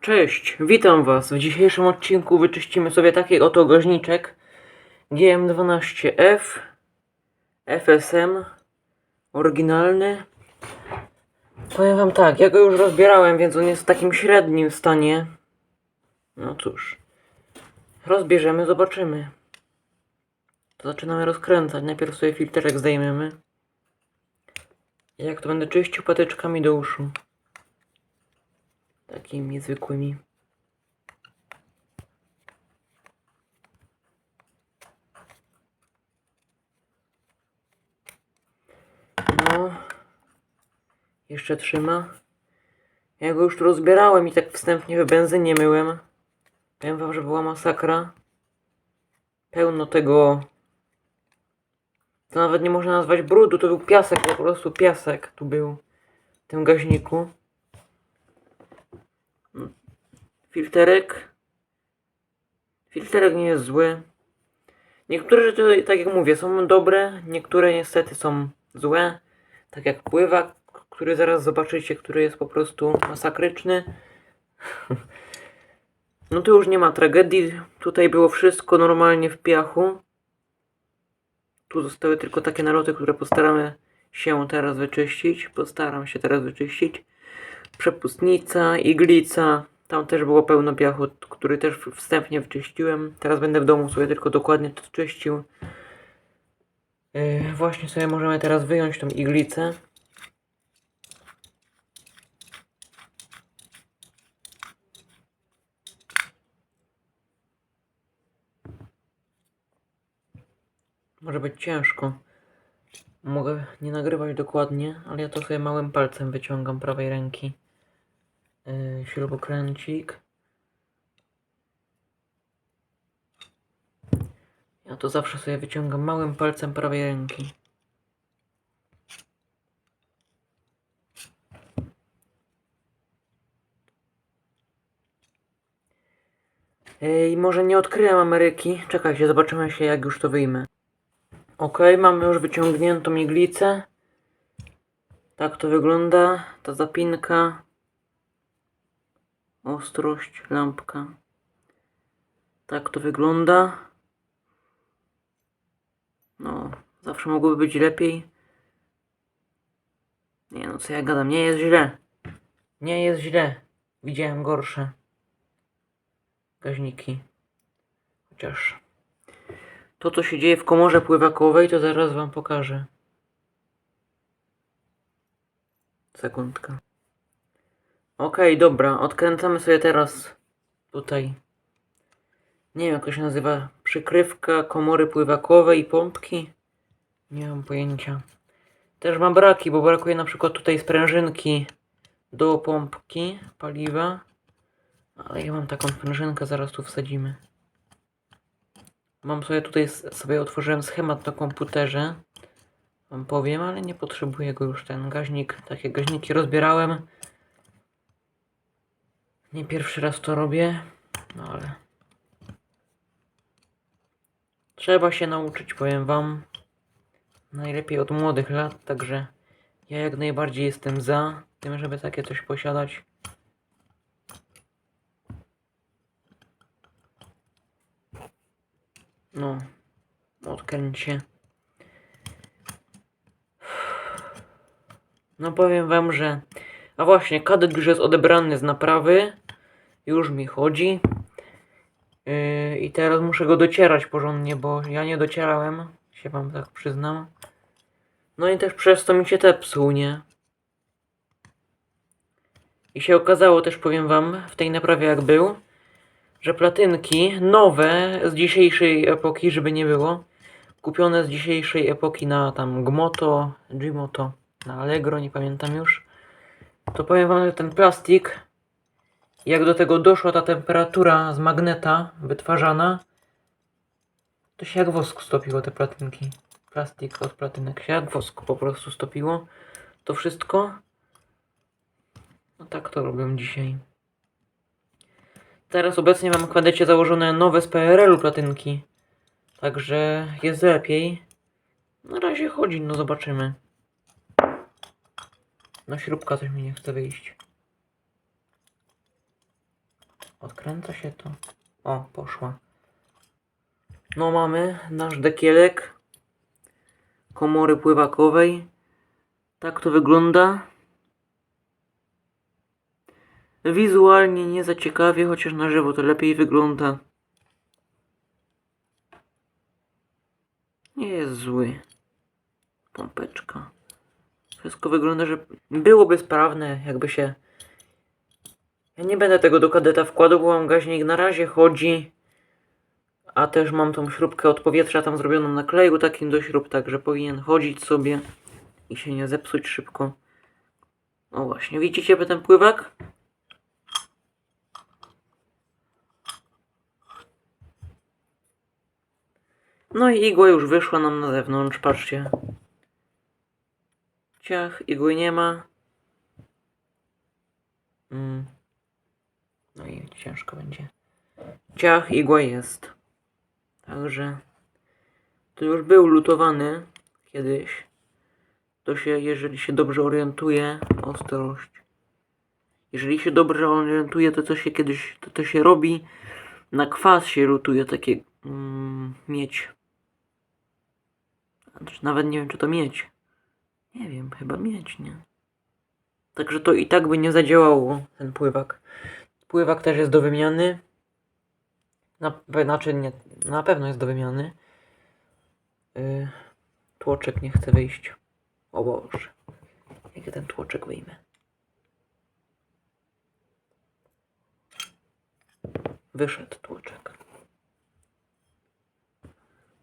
Cześć, witam Was. W dzisiejszym odcinku wyczyścimy sobie taki oto gaźniczek GM12F FSM oryginalny. Powiem Wam tak, ja go już rozbierałem, więc on jest w takim średnim stanie. No cóż, rozbierzemy, zobaczymy. To zaczynamy rozkręcać. Najpierw sobie filterek zdejmiemy. Jak to będę czyścił patyczkami do uszu. Takimi zwykłymi. No. Jeszcze trzyma. Ja go już tu rozbierałem i tak wstępnie w benzynie myłem. Powiem wam, że była masakra. Pełno tego... To nawet nie można nazwać brudu, to był piasek, po prostu piasek tu był. W tym gaźniku. Filterek. Filterek nie jest zły. Niektóre rzeczy, tak jak mówię, są dobre, niektóre niestety są złe. Tak jak pływak, który zaraz zobaczycie, który jest po prostu masakryczny. No tu już nie ma tragedii. Tutaj było wszystko normalnie w piachu. Tu zostały tylko takie naloty, które postaramy się teraz wyczyścić. Postaram się teraz wyczyścić. Przepustnica, iglica. Tam też było pełno piachu, który też wstępnie wyczyściłem. Teraz będę w domu sobie tylko dokładnie to czyścił. Yy, właśnie sobie możemy teraz wyjąć tą iglicę. Może być ciężko. Mogę nie nagrywać dokładnie, ale ja to sobie małym palcem wyciągam prawej ręki. Yy, śrubokręcik. Ja to zawsze sobie wyciągam małym palcem prawej ręki. Ej, może nie odkryłem Ameryki. Czekajcie, zobaczymy się jak już to wyjmę. Ok, mamy już wyciągniętą iglicę. Tak to wygląda. Ta zapinka. Ostrość, lampka. Tak to wygląda. No, zawsze mogłoby być lepiej. Nie no, co ja gadam, nie jest źle. Nie jest źle. Widziałem gorsze gaźniki. Chociaż to, co się dzieje w komorze pływakowej, to zaraz wam pokażę. Sekundka. Okej, dobra, odkręcamy sobie teraz tutaj. Nie wiem, jak to się nazywa. Przykrywka komory pływakowej i pompki. Nie mam pojęcia. Też ma braki, bo brakuje na przykład tutaj sprężynki do pompki paliwa. Ale ja mam taką sprężynkę, zaraz tu wsadzimy. Mam sobie tutaj, sobie otworzyłem schemat na komputerze. Wam powiem, ale nie potrzebuję go już ten gaźnik. Takie gaźniki rozbierałem. Nie pierwszy raz to robię, no ale trzeba się nauczyć, powiem wam. Najlepiej od młodych lat, także ja jak najbardziej jestem za tym, żeby takie coś posiadać. No, odkręć się. No powiem wam, że... A właśnie, kadet już jest odebrany z naprawy. Już mi chodzi. Yy, I teraz muszę go docierać porządnie, bo ja nie docierałem. Się wam tak przyznam. No i też przez to mi się tepsuł, nie? I się okazało też, powiem wam, w tej naprawie jak był, że platynki nowe z dzisiejszej epoki, żeby nie było, kupione z dzisiejszej epoki na tam Gmoto, Gmoto, na Allegro, nie pamiętam już, to powiem wam, że ten plastik, jak do tego doszła ta temperatura z magneta wytwarzana, to się jak wosk stopiło te platynki. Plastik od platynek się jak wosk po prostu stopiło. To wszystko. No tak to robią dzisiaj. Teraz obecnie mam w kwadecie założone nowe z PRL-u platynki. Także jest lepiej. Na razie chodzi, no zobaczymy. No śrubka coś mi nie chce wyjść. Odkręca się to. O, poszła. No mamy nasz dekielek komory pływakowej. Tak to wygląda. Wizualnie nie za ciekawie, chociaż na żywo to lepiej wygląda. Nie jest zły. Pompeczka. Wszystko wygląda, że byłoby sprawne, jakby się. Ja nie będę tego do kadeta wkładał, bo mam gaźnik na razie chodzi. A też mam tą śrubkę od powietrza tam zrobioną na kleju takim do śrub, także powinien chodzić sobie i się nie zepsuć szybko. No właśnie, widzicie by ten pływak? No i igła już wyszła nam na zewnątrz, patrzcie. Ciach, igły nie ma. Mm. No i ciężko będzie. Ciach, igła jest. Także to już był lutowany kiedyś. To się, jeżeli się dobrze orientuje, ostrość. Jeżeli się dobrze orientuje, to co się kiedyś, to to się robi, na kwas się lutuje takie mm, miedź. Znaczy, Nawet nie wiem, czy to miedź. Nie wiem, chyba miedź, nie? Także to i tak by nie zadziałało, ten pływak. Pływak też jest do wymiany. Na, znaczy nie, na pewno jest do wymiany. Yy, tłoczek nie chce wyjść. O Boże. Jak ja ten tłoczek wyjmę? Wyszedł tłoczek.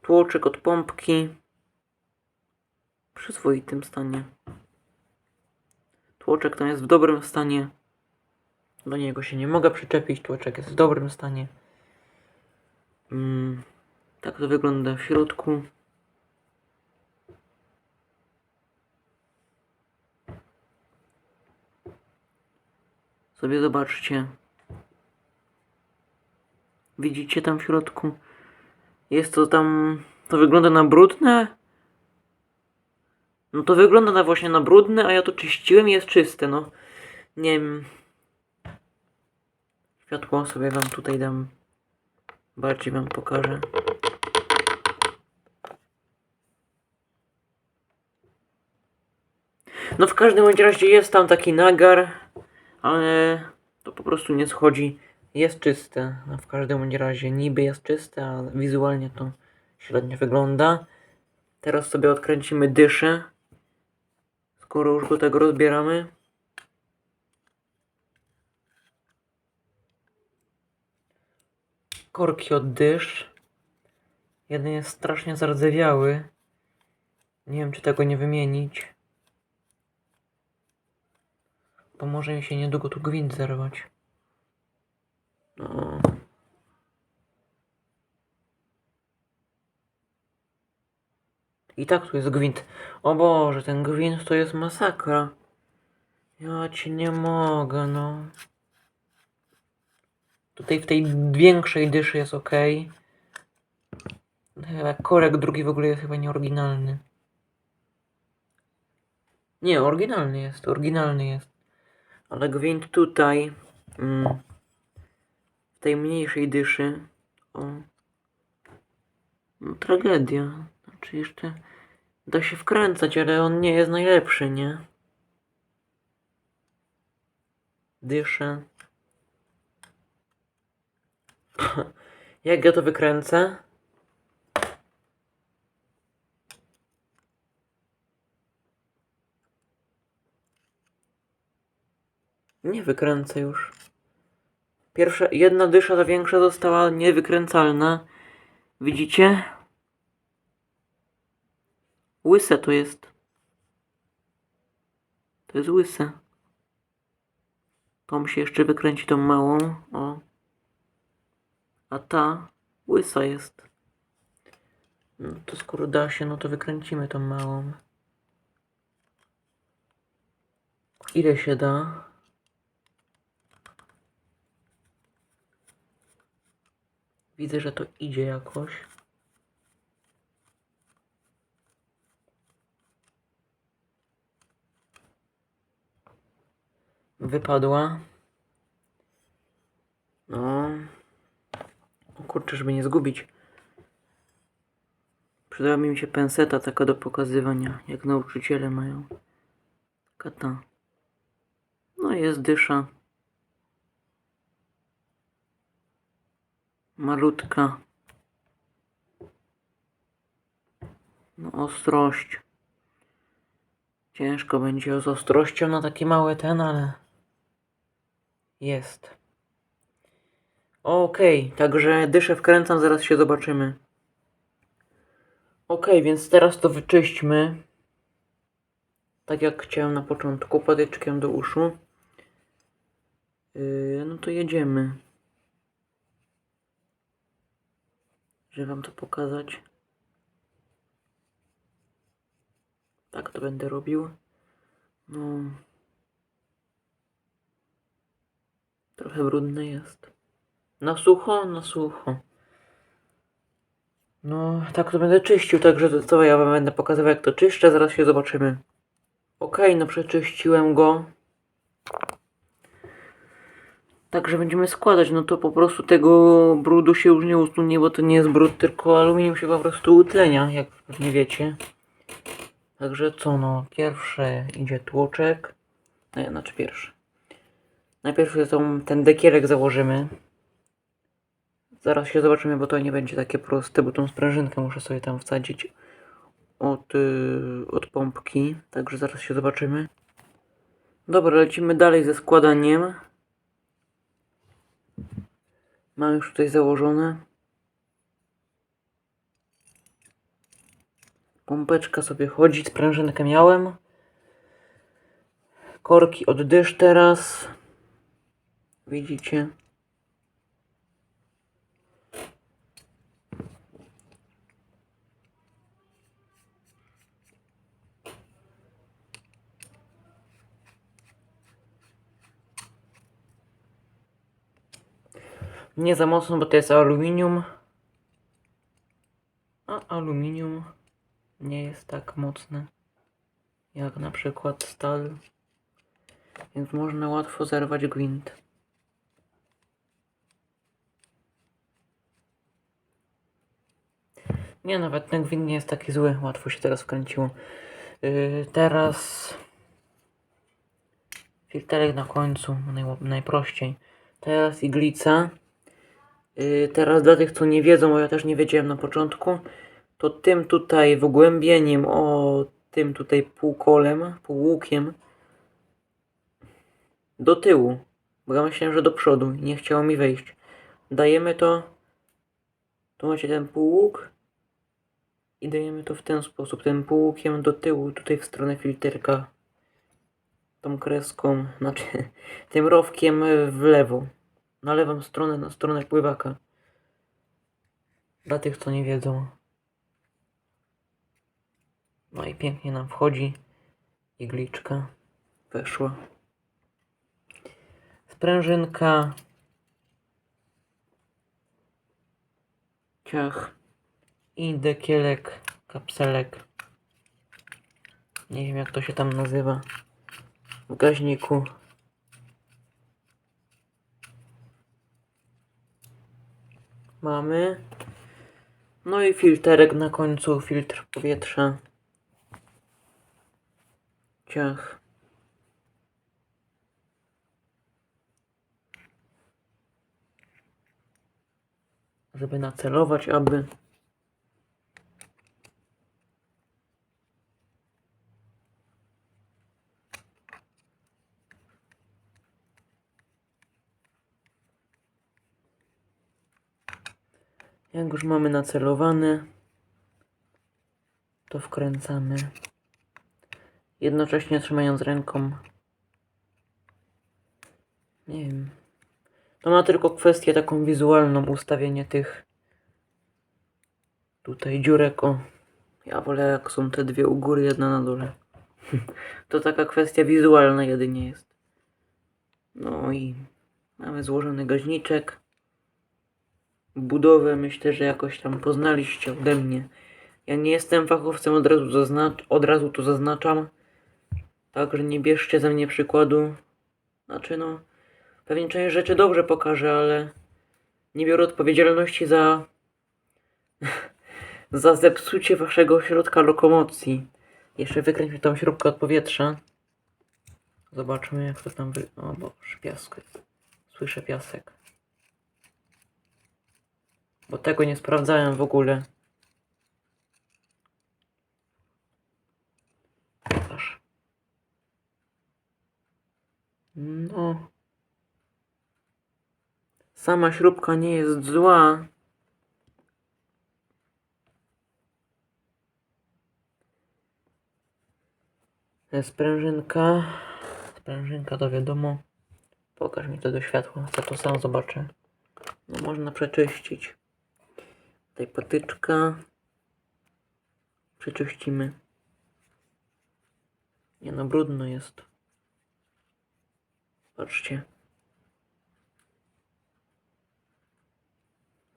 Tłoczek od pompki. W przyzwoitym stanie. Tłoczek tam jest w dobrym stanie. Do niego się nie mogę przyczepić. Tłoczek jest w dobrym stanie. Mm, tak to wygląda w środku. Sobie zobaczcie. Widzicie tam w środku? Jest to tam. To wygląda na brudne. No to wygląda na właśnie na brudne, a ja to czyściłem i jest czyste, no. Nie wiem. Światło sobie wam tutaj dam. Bardziej wam pokażę. No w każdym bądź razie jest tam taki nagar, ale to po prostu nie schodzi. Jest czyste. No w każdym bądź razie niby jest czyste, a wizualnie to średnio wygląda. Teraz sobie odkręcimy dyszę. Skoro już go tego rozbieramy. Korki od dysz. Jeden jest strasznie zardzewiały. Nie wiem, czy tego nie wymienić. Bo może mi się niedługo tu gwint zerwać. No. I tak tu jest gwint. O Boże, ten gwint to jest masakra. Ja ci nie mogę, no. Tutaj w tej większej dyszy jest ok. Chyba korek drugi w ogóle jest chyba nieoryginalny. Nie, oryginalny jest, oryginalny jest. Ale gwint tutaj, mm, w tej mniejszej dyszy, o, no, tragedia. Znaczy jeszcze da się wkręcać, ale on nie jest najlepszy, nie? Dyszę. Jak ja to wykręcę? Nie wykręcę już. Pierwsza, jedna dysza, ta większa została niewykręcalna. Widzicie? Łyse to jest. To jest łyse. Tom się jeszcze wykręci tą małą. O. A ta łysa jest. No to skoro da się, no to wykręcimy tą małą. Ile się da? Widzę, że to idzie jakoś. Wypadła. No. Kurczę, żeby nie zgubić. Przydała mi się penseta taka do pokazywania, jak nauczyciele mają. Kata. No jest dysza. Malutka. No ostrość. Ciężko będzie z ostrością na taki mały ten, ale jest. Okej, także dyszę wkręcam, zaraz się zobaczymy. Okej, więc teraz to wyczyśćmy. Tak jak chciałem na początku, patyczkiem do uszu. Yy, no to jedziemy. Żeby wam to pokazać. Tak to będę robił. No. Trochę brudne jest. Na sucho, na sucho. No, tak to będę czyścił, także to co ja wam będę pokazywał jak to czyszczę, zaraz się zobaczymy. Okej, no przeczyściłem go. Także będziemy składać, no to po prostu tego brudu się już nie usunie, bo to nie jest brud, tylko aluminium się po prostu utlenia, jak pewnie wiecie. Także co no, pierwsze idzie tłoczek. No, znaczy pierwszy. Najpierw tą, ten dekielek założymy. Zaraz się zobaczymy, bo to nie będzie takie proste, bo tą sprężynkę muszę sobie tam wsadzić od, yy, od pompki. Także zaraz się zobaczymy. Dobra, lecimy dalej ze składaniem. Mam już tutaj założone. Pompeczka sobie chodzi, sprężynkę miałem. Korki od dysz teraz. Widzicie? Nie za mocno, bo to jest aluminium. A aluminium nie jest tak mocne jak na przykład stal. Więc można łatwo zerwać gwint. Nie, nawet ten gwint nie jest taki zły. Łatwo się teraz wkręciło. Yy, teraz filterek na końcu, naj, najprościej. Teraz iglica. Yy, teraz dla tych, co nie wiedzą, bo ja też nie wiedziałem na początku, to tym tutaj wgłębieniem, o tym tutaj półkolem, półłukiem do tyłu, bo ja myślałem, że do przodu nie chciało mi wejść. Dajemy to, tu macie ten półłuk i dajemy to w ten sposób, tym półłukiem do tyłu, tutaj w stronę filterka, tą kreską, znaczy tym rowkiem w lewo, na lewą stronę, na stronę pływaka. Dla tych, co nie wiedzą. No i pięknie nam wchodzi igliczka. Weszła. Sprężynka. Ciach. I dekielek, kapselek. Nie wiem jak to się tam nazywa. W gaźniku. Mamy. No i filterek na końcu, filtr powietrza. Ciach. Żeby nacelować, aby. Jak już mamy nacelowane, to wkręcamy jednocześnie trzymając ręką. Nie wiem. To ma tylko kwestię taką wizualną, ustawienie tych tutaj dziurek. O, ja wolę jak są te dwie u góry, jedna na dole. To taka kwestia wizualna jedynie jest. No i mamy złożony gaźniczek. Budowę myślę, że jakoś tam poznaliście ode mnie. Ja nie jestem fachowcem, od razu, od razu tu zaznaczam. Także nie bierzcie ze mnie przykładu. Znaczy no, pewnie część rzeczy dobrze pokażę, ale Nie biorę odpowiedzialności za. za zepsucie waszego środka lokomocji. Jeszcze wykręćmy tą śrubkę od powietrza. Zobaczmy, jak to tam wy. O boż, piasek. Słyszę piasek. Bo tego nie sprawdzałem w ogóle. No. Sama śrubka nie jest zła. Sprężynka. Sprężynka to wiadomo. Pokaż mi to do światła, co to sam zobaczę. No można przeczyścić. Tutaj patyczka. Przeczyścimy. Nie no, brudno jest. Patrzcie.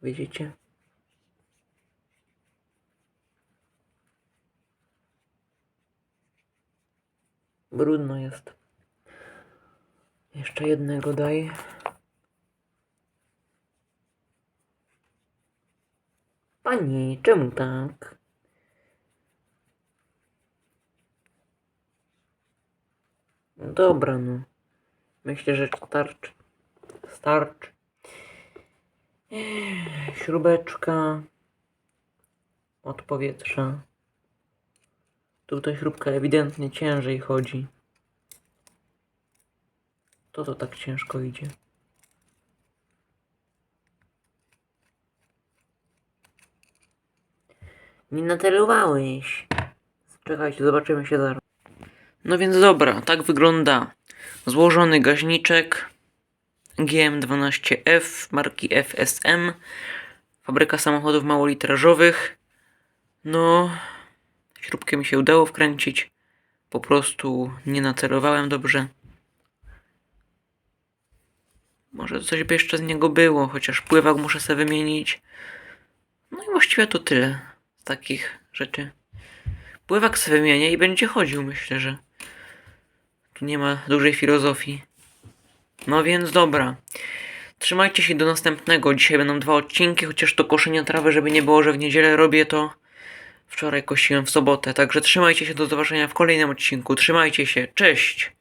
Widzicie? Brudno jest. Jeszcze jednego daj. Pani, czemu tak? Dobra, no. Myślę, że starczy. Starczy. Śrubeczka od powietrza. Tutaj śrubka ewidentnie ciężej chodzi. To to tak ciężko idzie. Nie nacelowałeś. Czekajcie, zobaczymy się zaraz. No więc dobra, tak wygląda złożony gaźniczek GM12F marki FSM. Fabryka samochodów małolitrażowych. No, śrubkę mi się udało wkręcić. Po prostu nie nacelowałem dobrze. Może coś by jeszcze z niego było, chociaż pływak muszę sobie wymienić. No i właściwie to tyle takich rzeczy. Pływak sobie wymienię i będzie chodził, myślę, że tu nie ma dużej filozofii. No więc dobra. Trzymajcie się do następnego. Dzisiaj będą dwa odcinki, chociaż to koszenie trawy, żeby nie było, że w niedzielę robię to. Wczoraj kosiłem w sobotę, także trzymajcie się do zobaczenia w kolejnym odcinku. Trzymajcie się, cześć!